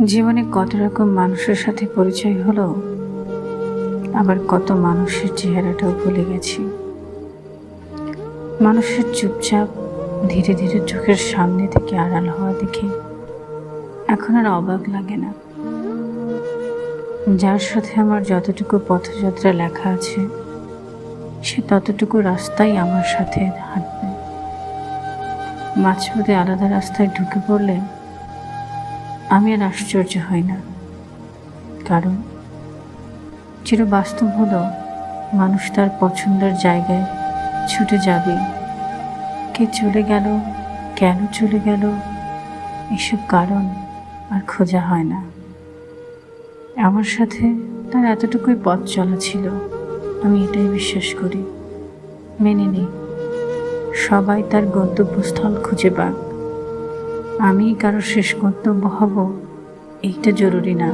জীবনে কত রকম মানুষের সাথে পরিচয় হলো, আবার কত মানুষের চেহারাটাও ভুলে গেছি। মানুষের চুপচাপ, ধীরে ধীরে চোখের সামনে থেকে আড়াল হওয়া দেখে এখন আর অবাক লাগে না। যার সাথে আমার যতটুকু পথযাত্রা লেখা আছে, সে ততটুকু রাস্তাই আমার সাথে হাঁটবে। মাঝপথে আলাদা রাস্তায় ঢুকে পড়লে আমি আর আশ্চর্য হই না। কারণ চির বাস্তব হলো মানুষ তার পছন্দের জায়গায় ছুটে যাবে। কে চলে গেল, কেন চলে গেল, এসব কারণ আর খোঁজা হয় না। আমার সাথে তার এতটুকুই পথ চলা ছিল, আমি এটাই বিশ্বাস করি। মেনে নিই সবাই তার গন্তব্যস্থল খুঁজে পাক। আমি কারও শেষ কর্তব্য হব এইটা জরুরি না।